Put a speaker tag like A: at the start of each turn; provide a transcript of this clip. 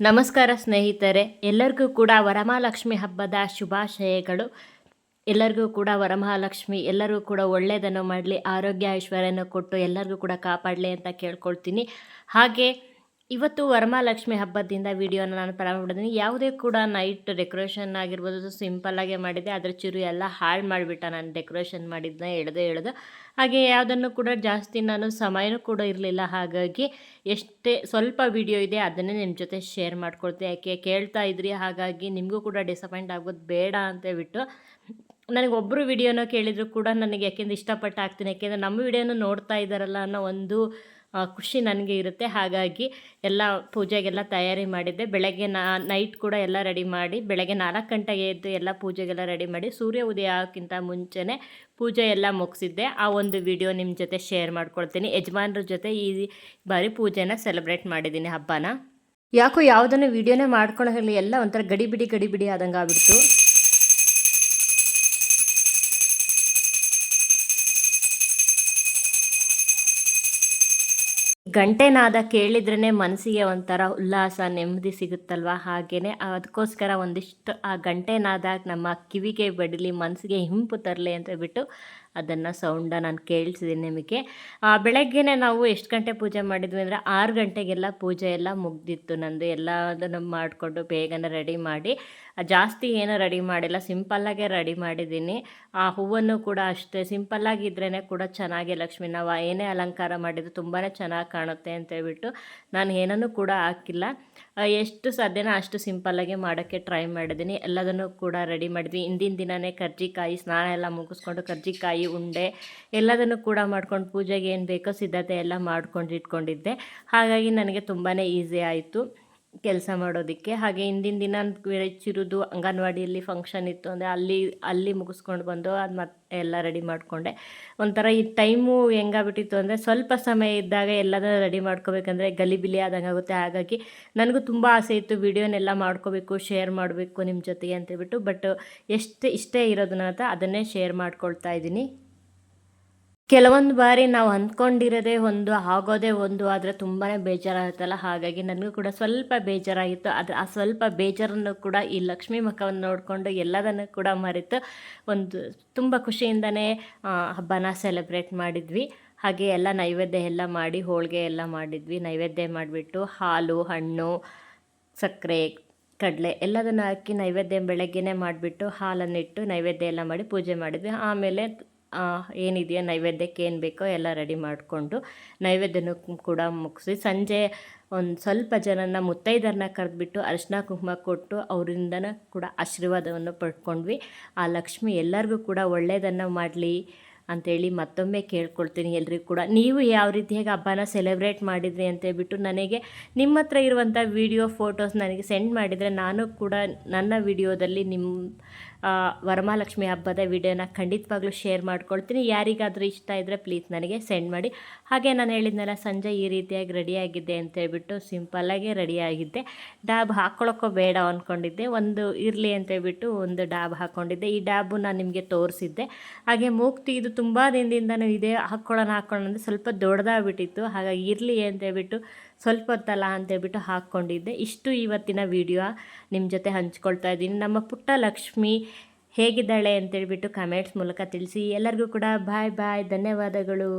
A: ನಮಸ್ಕಾರ ಸ್ನೇಹಿತರೆ, ಎಲ್ಲರಿಗೂ ಕೂಡ ವರಮಹಾಲಕ್ಷ್ಮಿ ಹಬ್ಬದ ಶುಭಾಶಯಗಳು. ಎಲ್ಲರಿಗೂ ಕೂಡ ವರಮಹಾಲಕ್ಷ್ಮಿ, ಎಲ್ಲರಿಗೂ ಕೂಡ ಒಳ್ಳೆಯದನ್ನು ಮಾಡಲಿ, ಆರೋಗ್ಯ ಐಶ್ವರ್ಯನ ಕೊಟ್ಟು ಎಲ್ಲರಿಗೂ ಕೂಡ ಕಾಪಾಡಲಿ ಅಂತ ಕೇಳ್ಕೊಳ್ತೀನಿ. ಹಾಗೆ ಇವತ್ತು ವರಮಹಾಲಕ್ಷ್ಮಿ ಹಬ್ಬದಿಂದ ವಿಡಿಯೋನ ನಾನು ಪ್ರಾರಂಭ ಮಾಡಿದ್ದೀನಿ ಯಾವುದೇ ಕೂಡ ನೈಟ್ ಡೆಕೋರೇಷನ್ ಆಗಿರ್ಬೋದು ಸಿಂಪಲ್ಲಾಗೆ ಮಾಡಿದೆ ಅದರ ಚಿರು ಎಲ್ಲ ಹಾಳು ಮಾಡಿಬಿಟ್ಟ ನಾನು ಡೆಕೋರೇಷನ್ ಮಾಡಿದ್ದನ್ನ ಎಳ್ದೆ ಎಳ್ದು. ಹಾಗೆ ಯಾವುದನ್ನು ಕೂಡ ಜಾಸ್ತಿ ನಾನು ಸಮಯನೂ ಕೂಡ ಇರಲಿಲ್ಲ. ಹಾಗಾಗಿ ಎಷ್ಟೇ ಸ್ವಲ್ಪ ವಿಡಿಯೋ ಇದೆ ಅದನ್ನೇ ನಿಮ್ಮ ಜೊತೆ ಶೇರ್ ಮಾಡ್ಕೊಳ್ತೀನಿ ಯಾಕೆ ಕೇಳ್ತಾ ಇದ್ರಿ? ಹಾಗಾಗಿ ನಿಮಗೂ ಕೂಡ ಡಿಸಪಾಯಿಂಟ್ ಆಗೋದು ಬೇಡ ಅಂತ ಬಿಟ್ಟು ನನಗೆ ಒಬ್ಬರು ವಿಡಿಯೋನ ಕೇಳಿದರೂ ಕೂಡ ನನಗೆ ಯಾಕೆಂದ್ರೆ ಇಷ್ಟಪಟ್ಟು ಹಾಕ್ತೀನಿ ಯಾಕೆಂದರೆ ನಮ್ಮ ವಿಡಿಯೋನ ನೋಡ್ತಾ ಇದ್ದಾರಲ್ಲ ಅನ್ನೋ ಒಂದು ಖುಷಿ ನನಗೆ ಇರುತ್ತೆ. ಹಾಗಾಗಿ ಎಲ್ಲ ಪೂಜೆಗೆಲ್ಲ ತಯಾರಿ ಮಾಡಿದ್ದೆ. ಬೆಳಗ್ಗೆ ನಾ ನೈಟ್ ಕೂಡ ಎಲ್ಲ ರೆಡಿ ಮಾಡಿ, ಬೆಳಗ್ಗೆ ನಾಲ್ಕು ಗಂಟೆಗೆ ಎದ್ದು ಎಲ್ಲ ಪೂಜೆಗೆಲ್ಲ ರೆಡಿ ಮಾಡಿ, ಸೂರ್ಯ ಉದಯ ಆಗೋಕ್ಕಿಂತ ಮುಂಚೆನೇ ಪೂಜೆ ಎಲ್ಲ ಮುಗಿಸಿದ್ದೆ. ಆ ಒಂದು ವಿಡಿಯೋ ನಿಮ್ಮ ಜೊತೆ ಶೇರ್ ಮಾಡ್ಕೊಳ್ತೀನಿ. ಯಜಮಾನ್ರ ಜೊತೆ ಈ ಬಾರಿ ಪೂಜೆನ ಸೆಲೆಬ್ರೇಟ್ ಮಾಡಿದ್ದೀನಿ ಹಬ್ಬನ. ಯಾಕೋ ಯಾವುದನ್ನು ವಿಡಿಯೋನೇ ಮಾಡ್ಕೊಳ್ಳೋ ಎಲ್ಲ ಒಂಥರ ಗಡಿಬಿಡಿ ಗಡಿಬಿಡಿ ಆದಂಗೆ ಆಗ್ಬಿಡ್ತು ಗಂಟೆನಾದ ಕೇಳಿದ್ರೇ ಮನಸ್ಸಿಗೆ ಒಂಥರ ಉಲ್ಲಾಸ, ನೆಮ್ಮದಿ ಸಿಗುತ್ತಲ್ವ? ಹಾಗೆಯೇ ಅದಕ್ಕೋಸ್ಕರ ಒಂದಿಷ್ಟು ಆ ಗಂಟೆನಾದ ನಮ್ಮ ಕಿವಿಗೆ ಬಡಲಿ ಮನಸ್ಸಿಗೆ ಹಿಂಪು ತರಲಿ ಅಂತ ಬಿಟ್ಟು ಅದನ್ನು ಸೌಂಡ ನಾನು ಕೇಳಿಸಿದ್ದೀನಿ ನಿಮಗೆ. ಬೆಳಗ್ಗೆನೆ ನಾವು ಎಷ್ಟು ಗಂಟೆ ಪೂಜೆ ಮಾಡಿದ್ವಿ ಅಂದರೆ ಆರು ಗಂಟೆಗೆಲ್ಲ ಪೂಜೆ ಎಲ್ಲ ಮುಗ್ದಿತ್ತು. ನಂದು ಎಲ್ಲದನ್ನು ಮಾಡಿಕೊಂಡು ಬೇಗನೆ ರೆಡಿ ಮಾಡಿ ಜಾಸ್ತಿ ಏನೂ ರೆಡಿ ಮಾಡಿಲ್ಲ ಸಿಂಪಲ್ಲಾಗೆ ರೆಡಿ ಮಾಡಿದ್ದೀನಿ. ಆ ಹೂವನ್ನು ಕೂಡ ಅಷ್ಟೇ ಸಿಂಪಲ್ಲಾಗಿದ್ರೇ ಕೂಡ ಚೆನ್ನಾಗಿ ಲಕ್ಷ್ಮೀ, ನಾವು ಏನೇ ಅಲಂಕಾರ ಮಾಡಿದ್ರು ತುಂಬಾ ಚೆನ್ನಾಗಿ ಕಾಣುತ್ತೆ ಅಂತ ಹೇಳ್ಬಿಟ್ಟು ನಾನು ಏನನ್ನು ಕೂಡ ಹಾಕಿಲ್ಲ. ಎಷ್ಟು ಸಾಧ್ಯನೋ ಅಷ್ಟು ಸಿಂಪಲ್ಲಾಗಿ ಮಾಡೋಕ್ಕೆ ಟ್ರೈ ಮಾಡಿದ್ದೀನಿ. ಎಲ್ಲದನ್ನು ಕೂಡ ರೆಡಿ ಮಾಡಿದ್ವಿ. ಹಿಂದಿನ ದಿನವೇ ಕರ್ಜಿಕಾಯಿ, ಸ್ನಾನ ಎಲ್ಲ ಮುಗಿಸ್ಕೊಂಡು ಕರ್ಜಿಕಾಯಿ, ಉಂಡೆ ಎಲ್ಲದನ್ನು ಕೂಡ ಮಾಡ್ಕೊಂಡು ಪೂಜೆಗೆ ಏನು ಬೇಕೋ ಸಿದ್ಧತೆ ಎಲ್ಲ ಮಾಡ್ಕೊಂಡು ಇಟ್ಕೊಂಡಿದ್ದೆ. ಹಾಗಾಗಿ ನನಗೆ ತುಂಬಾ ಈಸಿ ಆಯಿತು. ಕೆಲಸ ಮಾಡೋದಕ್ಕೆ. ಹಾಗೆ ಹಿಂದಿನ ದಿನ ಚಿರುದು ಅಂಗನವಾಡಿಯಲ್ಲಿ ಫಂಕ್ಷನ್ ಇತ್ತು ಅಂದರೆ ಅಲ್ಲಿ ಅಲ್ಲಿ ಮುಗಿಸ್ಕೊಂಡು ಬಂದು ಅದು ಮತ್ತೆ ಎಲ್ಲ ರೆಡಿ ಮಾಡಿಕೊಂಡೆ. ಒಂಥರ ಈ ಟೈಮು ಹೆಂಗಾಗ್ಬಿಟ್ಟಿತ್ತು ಅಂದರೆ ಸ್ವಲ್ಪ ಸಮಯ ಇದ್ದಾಗ ಎಲ್ಲದನ್ನು ರೆಡಿ ಮಾಡ್ಕೋಬೇಕಂದ್ರೆ ಗಲಿಬಿಲಿ ಆದಂಗೆ ಆಗುತ್ತೆ. ಹಾಗಾಗಿ ನನಗೂ ತುಂಬ ಆಸೆ ಇತ್ತು ವಿಡಿಯೋನೆಲ್ಲ ಮಾಡ್ಕೋಬೇಕು ಶೇರ್ ಮಾಡಬೇಕು ನಿಮ್ಮ ಜೊತೆಗೆ ಅಂತೇಳ್ಬಿಟ್ಟು ಬಟ್ ಎಷ್ಟು, ಇಷ್ಟೇ ಇರೋದನ್ನ ಅದನ್ನೇ ಶೇರ್ ಮಾಡ್ಕೊಳ್ತಾ ಇದ್ದೀನಿ. ಕೆಲವೊಂದು ಬಾರಿ ನಾವು ಅಂದ್ಕೊಂಡಿರೋದೆ ಒಂದು, ಆಗೋದೇ ಒಂದು, ಆದರೆ ತುಂಬಾ ಬೇಜಾರಾಗುತ್ತಲ್ಲ. ಹಾಗಾಗಿ ನನಗೂ ಕೂಡ ಸ್ವಲ್ಪ ಬೇಜಾರಾಗಿತ್ತು. ಆದರೆ ಆ ಸ್ವಲ್ಪ ಬೇಜಾರನ್ನು ಕೂಡ ಈ ಲಕ್ಷ್ಮೀ ಮುಖವನ್ನು ನೋಡಿಕೊಂಡು ಎಲ್ಲದನ್ನು ಕೂಡ ಮರೆತು ಒಂದು ತುಂಬ ಖುಷಿಯಿಂದನೇ ಹಬ್ಬನ ಸೆಲೆಬ್ರೇಟ್ ಮಾಡಿದ್ವಿ. ಹಾಗೆ ಎಲ್ಲ ನೈವೇದ್ಯ ಎಲ್ಲ ಮಾಡಿ, ಹೋಳಿಗೆ ಎಲ್ಲ ಮಾಡಿದ್ವಿ. ನೈವೇದ್ಯ ಮಾಡಿಬಿಟ್ಟು ಹಾಲು, ಹಣ್ಣು, ಸಕ್ಕರೆ, ಕಡಲೆ ಎಲ್ಲದನ್ನು ಹಾಕಿ ನೈವೇದ್ಯ ಬೆಳಗ್ಗೆನೇ ಮಾಡಿಬಿಟ್ಟು ಹಾಲನ್ನಿಟ್ಟು ನೈವೇದ್ಯ ಎಲ್ಲ ಮಾಡಿ ಪೂಜೆ ಮಾಡಿದ್ವಿ. ಆಮೇಲೆ ಏನಿದೆಯೋ ನೈವೇದ್ಯಕ್ಕೆ ಏನು ಬೇಕೋ ಎಲ್ಲ ರೆಡಿ ಮಾಡಿಕೊಂಡು ನೈವೇದ್ಯನೂ ಕೂಡ ಮುಗಿಸಿ ಸಂಜೆ ಒಂದು ಸ್ವಲ್ಪ ಜನನ ಮುತ್ತೈದರನ್ನ ಕರೆದ್ಬಿಟ್ಟು ಅರಿಶಿನ ಕುಂಕುಮ ಕೊಟ್ಟು ಅವರಿಂದನೂ ಕೂಡ ಆಶೀರ್ವಾದವನ್ನು ಪಡ್ಕೊಂಡ್ವಿ. ಆ ಲಕ್ಷ್ಮಿ ಎಲ್ಲರಿಗೂ ಕೂಡ ಒಳ್ಳೆಯದನ್ನು ಮಾಡಲಿ. ಅಂಥೇಳಿ ಮತ್ತೊಮ್ಮೆ ಕೇಳ್ಕೊಳ್ತೀನಿ ಎಲ್ರಿಗೂ ಕೂಡ. ನೀವು ಯಾವ ರೀತಿಯಾಗಿ ಹಬ್ಬನ ಸೆಲೆಬ್ರೇಟ್ ಮಾಡಿದ್ರಿ ಅಂತೇಳ್ಬಿಟ್ಟು ನನಗೆ ನಿಮ್ಮ ಹತ್ರ ಇರುವಂಥ ವೀಡಿಯೋ ಫೋಟೋಸ್ ನನಗೆ ಸೆಂಡ್ ಮಾಡಿದರೆ ನಾನು ಕೂಡ ನನ್ನ ವಿಡಿಯೋದಲ್ಲಿ ನಿಮ್ಮ ವರಮಹಾಲಕ್ಷ್ಮಿ ಹಬ್ಬದ ವಿಡಿಯೋನ ಖಂಡಿತವಾಗ್ಲೂ ಶೇರ್ ಮಾಡ್ಕೊಳ್ತೀನಿ. ಯಾರಿಗಾದರೂ ಇಷ್ಟ ಇದ್ದರೆ ಪ್ಲೀಸ್ ನನಗೆ ಸೆಂಡ್ ಮಾಡಿ. ಹಾಗೆ ನಾನು ಹೇಳಿದ್ನಲ್ಲ ಸಂಜೆ ಈ ರೀತಿಯಾಗಿ ರೆಡಿಯಾಗಿದ್ದೆ ಅಂತೇಳ್ಬಿಟ್ಟು ಸಿಂಪಲ್ಲಾಗೆ ರೆಡಿಯಾಗಿದ್ದೆ ಡ್ಯಾಬ್ ಹಾಕ್ಕೊಳ್ಳೋಕ್ಕೋ ಬೇಡ ಅಂದ್ಕೊಂಡಿದ್ದೆ ಒಂದು ಇರಲಿ ಅಂತೇಳ್ಬಿಟ್ಟು ಒಂದು ಡ್ಯಾಬ್ ಹಾಕ್ಕೊಂಡಿದ್ದೆ ಈ ಡ್ಯಾಬು ನಾನು ನಿಮಗೆ ತೋರಿಸಿದ್ದೆ. ಹಾಗೆ ಮೂಗ್ತಿ ಇದು ತುಂಬ ದಿನದಿಂದನೂ ಇದೆ. ಹಾಕ್ಕೊಳ್ಳೋಣ ಹಾಕ್ಕೊಳ್ಳೋಣ ಅಂದರೆ ಸ್ವಲ್ಪ ದೊಡ್ಡದಾಗ್ಬಿಟ್ಟಿತ್ತು. ಹಾಗಾಗಿ ಇರಲಿ ಅಂತೇಳ್ಬಿಟ್ಟು ಸ್ವಲ್ಪ ಹೊತ್ತಲ್ಲ ಅಂತೇಳ್ಬಿಟ್ಟು ಹಾಕ್ಕೊಂಡಿದ್ದೆ. ಇಷ್ಟು ಇವತ್ತಿನ ವಿಡಿಯೋ ನಿಮ್ಮ ಜೊತೆ ಹಂಚ್ಕೊಳ್ತಾ ಇದ್ದೀನಿ. ನಮ್ಮ ಪುಟ್ಟ ಲಕ್ಷ್ಮಿ ಹೇಗಿದ್ದಾಳೆ ಅಂತೇಳ್ಬಿಟ್ಟು ಕಮೆಂಟ್ಸ್ ಮೂಲಕ ತಿಳಿಸಿ. ಎಲ್ಲರಿಗೂ ಕೂಡ ಬಾಯ್ ಬಾಯ್ ಧನ್ಯವಾದಗಳು.